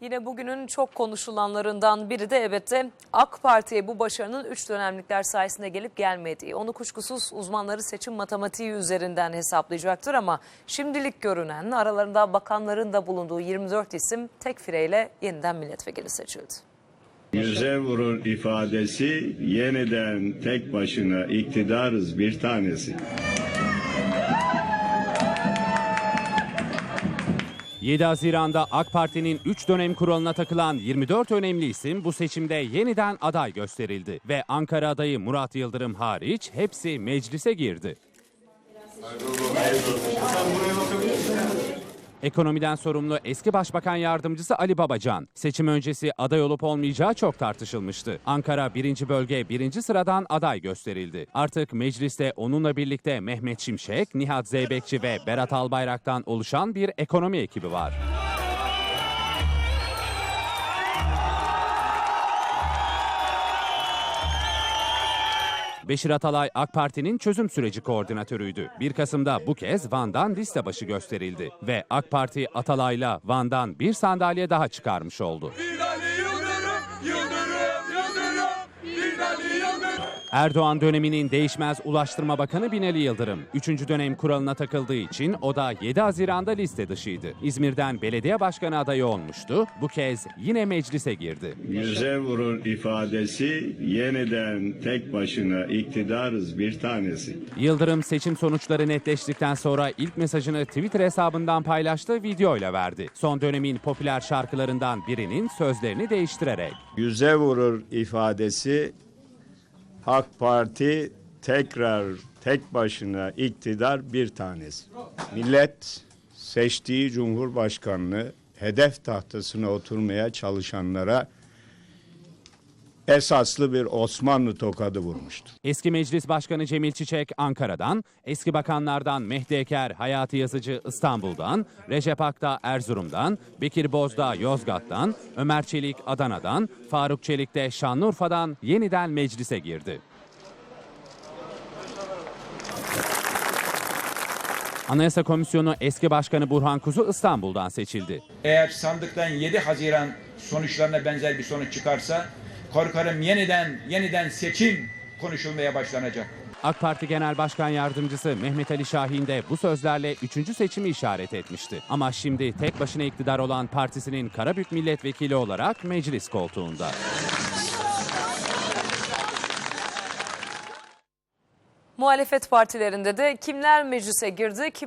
Yine bugünün çok konuşulanlarından biri de elbette AK Parti'ye bu başarının 3 dönemlikler sayesinde gelip gelmediği. Onu kuşkusuz uzmanları seçim matematiği üzerinden hesaplayacaktır ama şimdilik görünen aralarında bakanların da bulunduğu 24 isim tek fireyle yeniden milletvekili seçildi. Yüze vurur ifadesi yeniden tek başına iktidarız bir tanesi. 7 Haziran'da AK Parti'nin 3 dönem kuralına takılan 24 önemli isim bu seçimde yeniden aday gösterildi. Ve Ankara adayı Murat Yıldırım hariç hepsi meclise girdi. Ekonomiden sorumlu eski Başbakan Yardımcısı Ali Babacan, seçim öncesi aday olup olmayacağı çok tartışılmıştı. Ankara 1. Bölge 1. sıradan aday gösterildi. Artık mecliste onunla birlikte Mehmet Şimşek, Nihat Zeybekçi ve Berat Albayrak'tan oluşan bir ekonomi ekibi var. Beşir Atalay AK Parti'nin çözüm süreci koordinatörüydü. 1 Kasım'da bu kez Van'dan liste başı gösterildi ve AK Parti Atalay'la Van'dan bir sandalye daha çıkarmış oldu. Binali Yıldırım, Yıldırım, Yıldırım, Binali Yıldırım. Erdoğan döneminin değişmez Ulaştırma Bakanı Binali Yıldırım, 3. dönem kuralına takıldığı için o da 7 Haziran'da liste dışıydı. İzmir'den belediye başkanı adayı olmuştu. Bu kez yine meclise girdi. Yüze vurur ifadesi yeniden tek başına iktidarız bir tanesi. Yıldırım seçim sonuçları netleştikten sonra ilk mesajını Twitter hesabından paylaştığı videoyla verdi. Son dönemin popüler şarkılarından birinin sözlerini değiştirerek. Yüze vurur ifadesi AK Parti tekrar tek başına iktidar bir tanesi. Millet seçtiği cumhurbaşkanını hedef tahtasına oturmaya çalışanlara esaslı bir Osmanlı tokadı vurmuştu. Eski Meclis Başkanı Cemil Çiçek Ankara'dan, eski bakanlardan Mehdi Eker Hayati Yazıcı İstanbul'dan, Recep Akta Erzurum'dan, Bekir Bozdağ Yozgat'tan, Ömer Çelik Adana'dan, Faruk Çelik de Şanlıurfa'dan yeniden meclise girdi. Anayasa Komisyonu eski başkanı Burhan Kuzu İstanbul'dan seçildi. Eğer sandıktan 7 Haziran sonuçlarına benzer bir sonuç çıkarsa korkarım yeniden yeniden seçim konuşulmaya başlanacak. AK Parti Genel Başkan Yardımcısı Mehmet Ali Şahin de bu sözlerle 3. seçimi işaret etmişti. Ama şimdi tek başına iktidar olan partisinin Karabük milletvekili olarak meclis koltuğunda. Muhalefet partilerinde de kimler meclise girdi, kim